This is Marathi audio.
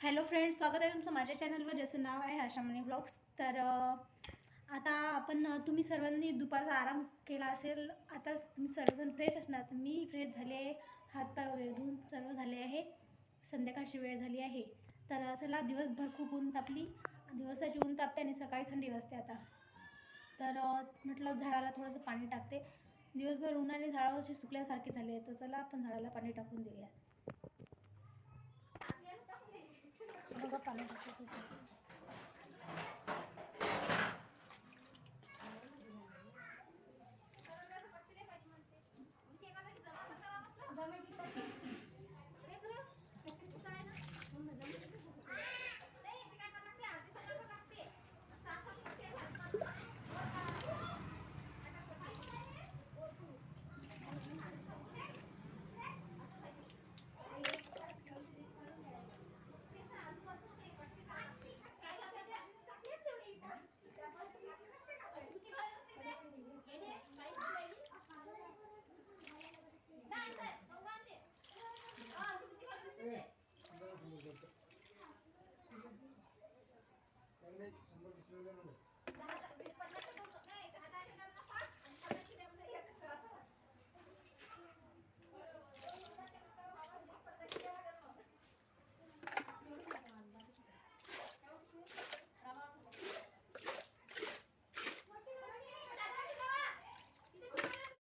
हॅलो फ्रेंड्स स्वागत आहे तुमचं माझ्या चॅनलवर. ज्याचं नाव आहे आशामणी ब्लॉग्स तर आता आपण तुम्ही सर्वांनी दुपारचा आराम केला असेल आता तुम्ही सर्वजण फ्रेश असणार तर मी फ्रेश झाले आहे हातपाय वगैरे धुवून सर्व झाले आहे संध्याकाळची वेळ झाली आहे. तर चला दिवसभर खूप ऊन तापली दिवसाची ऊन तापते आणि सकाळी थंडी वाजते आता. तर म्हटलं झाडाला थोडंसं पाणी टाकते. दिवसभर उन्हाने आणि अशी सुकल्यासारखे झाले तर चला आपण झाडाला पाणी टाकून देऊया. পানি ne çıksın bak şey söylemedi.